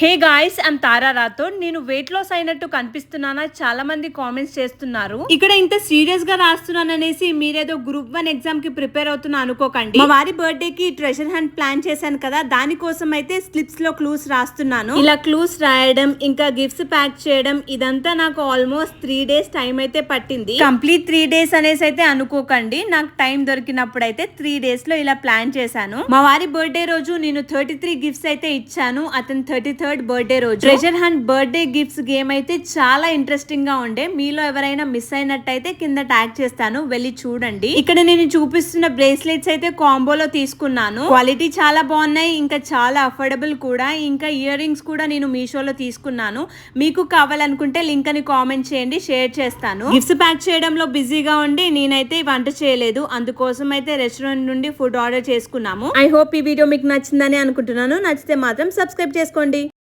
Hey guys I'm Tara Rathod. నేను weight loss అయినట్టు కనిపిస్తున్నానా? చాలా మంది కామెంట్స్ చేస్తున్నారు. ఇక్కడ ఇంత సీరియస్గా రాస్తున్నాను అనేసి మీరేదో గ్రూప్ వన్ ఎగ్జామ్కి ప్రిపేర్ అవుతున్నా అనుకోకండి. మా వారి బర్త్డే కి ట్రెజర్ హంట్ ప్లాన్ చేశాను కదా దానికోసం అయితే స్లిప్స్లో క్లూస్ రాస్తున్నాను. ఇలా క్లూస్ రాయడం ఇంకా గిఫ్ట్స్ ప్యాక్ చేయడం ఇదంతా నాకు ఆల్మోస్ట్ త్రీ డేస్ టైం అయితే పట్టింది. కంప్లీట్ త్రీ డేస్ అనేసి అయితే అనుకోకండి. నాకు టైం దొరికినప్పుడు అయితే త్రీ డేస్లో ఇలా ప్లాన్ చేశాను. మా వారి బర్త్డే రోజు నేను థర్టీ త్రీ గిఫ్ట్స్ అయితే ఇచ్చాను. అతను థర్టీ థర్డ్ బర్త్డే రోజు. Treasure hunt birthday gifts game అయితే చాలా ఇంట్రెస్టింగ్గా ఉండే. మీలో ఎవరైనా మిస్ అయినట్టయితే కింద ట్యాగ్ చేస్తాను. వెళ్ళి చూడండి. ఇక్కడ నేను చూపిస్తున్న బ్రేస్లెట్స్ అయితే కాంబోలో తీసుకున్నాను. క్వాలిటీ చాలా బాగున్నాయి. ఇంకా చాలా అఫోర్డబుల్ కూడా. ఇంకా ఇయర్ రింగ్స్ కూడా నేను మీషోలో తీసుకున్నాను. మీకు కావాలనుకుంటే లింక్ అని కామెంట్ చేయండి. షేర్ చేస్తాను. గిఫ్ట్స్ ప్యాక్ చేయడంలో బిజీగా ఉండి నేనైతే వంట చేయలేదు. అందుకోసం అయితే రెస్టారెంట్ నుండి ఫుడ్ ఆర్డర్ చేసుకున్నాము. ఐ హోప్ ఈ వీడియో మీకు నచ్చిందని అనుకుంటున్నాను. నచ్చితే మాత్రం సబ్స్క్రైబ్ చేసుకోండి.